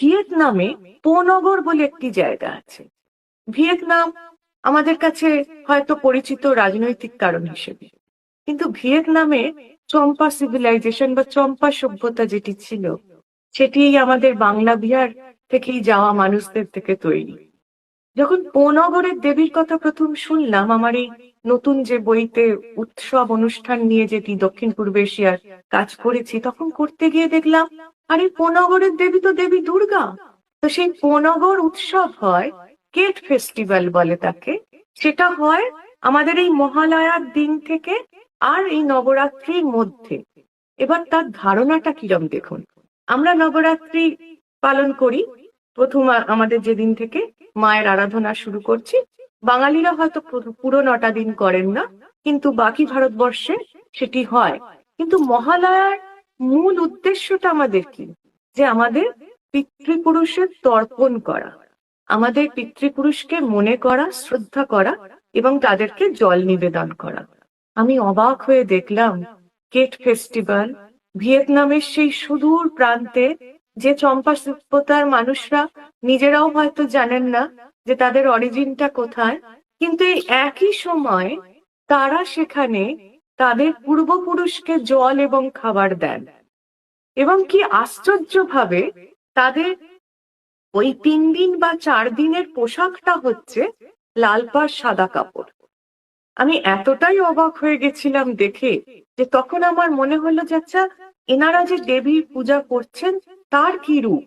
ভিয়েতনামে পোনগর বলে একটি জায়গা আছে। ভিয়েতনাম আমাদের কাছে হয়তো পরিচিত রাজনৈতিক কারণ হিসেবে। কিন্তু ভিয়েতনামে চম্পা সিভিলাইজেশন বা চম্পা সভ্যতা যেটি ছিল, সেটি আমাদের বাংলা বিহার থেকেই যাওয়া মানুষদের থেকে তৈরি। যখন পোনগরের দেবীর কথা প্রথম শুনলাম, আমার এই নতুন যে বইতে উৎসব অনুষ্ঠান নিয়ে যেটি দক্ষিণ পূর্ব এশিয়ার কাজ করেছি, তখন করতে গিয়ে দেখলাম আরে পোনগরের দেবী তো দেবী দুর্গা। তো সেই পোনগর উৎসব হয় কেট ফেস্টিভ্যাল বলে তাকে। সেটা হয় আমাদের এই মহালয়ার দিন থেকে আর এই নবরাত্রির মধ্যে। এবার তার ধারণাটা কিরম দেখুন। আমরা নবরাত্রি পালন করি। প্রথম আমাদের যেদিন থেকে মায়ের আরাধনা শুরু করছি। বাঙালিরা হয়তো পুরো নটা দিন করেন না, কিন্তু বাকি ভারতবর্ষে সেটি হয়। কিন্তু মহালয়ার মূল উদ্দেশ্যটা আমাদের কি যে আমাদের পিতৃপুরুষের তর্পণ করা, আমাদের পিতৃপুরুষকে মনে করা, শ্রদ্ধা করা এবং তাদেরকে জল নিবেদন করা। আমি অবাক হয়ে দেখলাম, কেট ফেস্টিভ্যাল ভিয়েতনামের সেই সুদূর প্রান্তে যে চম্পা সভ্যতার মানুষরা নিজেরাও হয়তো জানেন না যে তাদের অরিজিনটা কোথায়, কিন্তু এই একই সময় তারা সেখানে তাদের পূর্বপুরুষকে জল এবং খাবার দেন। এবং কি আশ্চর্যভাবে, তাদের ওই তিন দিন বা চার দিনের পোশাকটা হচ্ছে লাল পাড় সাদা কাপড়। আমি এতটাই অবাক হয়ে গেছিলাম দেখে যে তখন আমার মনে হলো যে আচ্ছা এনারা যে দেবীর পূজা করছেন, তার কি রূপ?